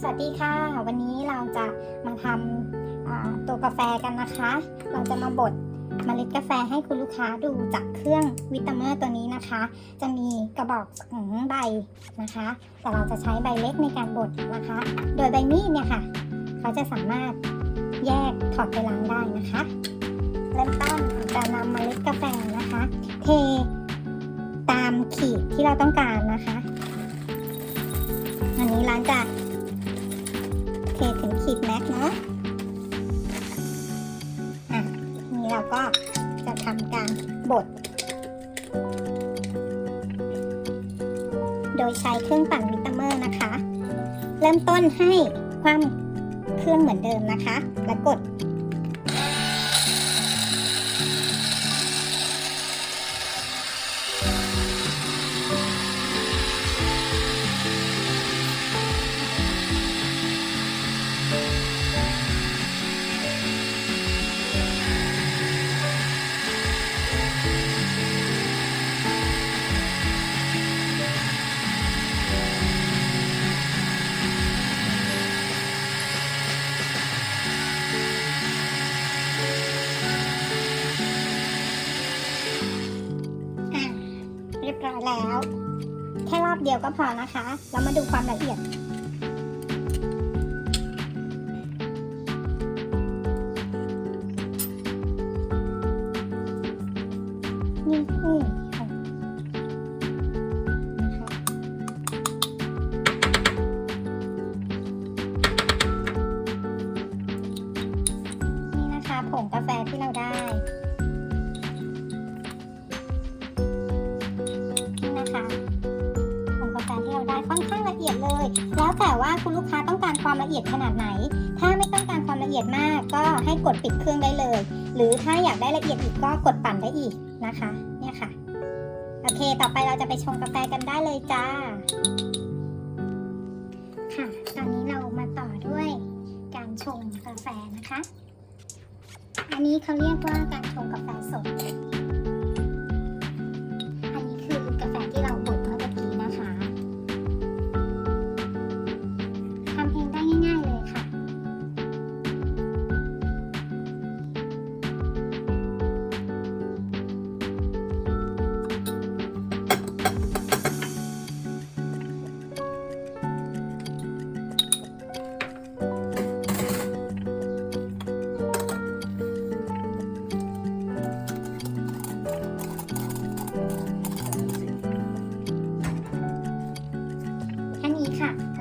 สวัสดีค่ะ วันนี้เราจะมาทำตัวกาแฟกันนะคะ เราจะมาบดเมล็ดกาแฟให้คุณลูกค้าดูจากเครื่องวิตาเมอร์ตัวนี้นะคะ จะมีกระบอกสองใบนะคะ แต่เราจะใช้ใบเล็กในการบดนะคะ โดยใบมีดเนี่ยค่ะ เขาจะสามารถแยกถอดไปล้างได้นะคะเริ่มต้นจะนำเมล็ดกาแฟนะคะ เทตามขีดที่เราต้องการนะคะอันนี้ร้านจะ เทถึงขีดแม็กซ์เนาะอะทีนี้เราก็จะทำการบด โดยใช้เครื่องปั่นวิตาเมอร์นะคะ เริ่มต้นให้ความเครื่องเหมือนเดิมนะคะ แล้วกด บร้อยแล้ว แค่รอบเดียวก็พอนะคะ เรามาดูความละเอียดนี่ ค่อนข้างละเอียดเลย แล้วแต่ว่าคุณลูกค้าต้องการความละเอียดขนาดไหน ถ้าไม่ต้องการความละเอียดมากก็ให้กดปิดเครื่องได้เลย หรือถ้าอยากได้ละเอียดอีกก็กดปั่นได้อีกนะคะ เนี่ยค่ะ โอเค ต่อไปเราจะไปชงกาแฟกันได้เลยจ้า ค่ะ ตอนนี้เรามาต่อด้วยการชงกาแฟนะคะ อันนี้เขาเรียกว่าการชงกาแฟสด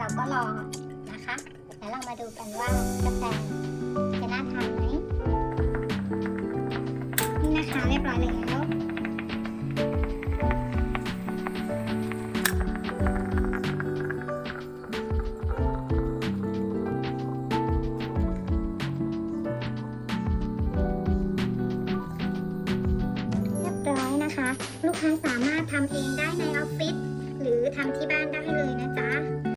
เราก็รอนะคะแล้วเรามาดูกันว่ากาแฟจะน่าทานไหมนี่นะคะเรียบร้อยแล้วเรียบร้อยนะคะลูกค้าสามารถทำเองได้ในออฟฟิศหรือทำที่บ้านได้เลยนะจ๊ะ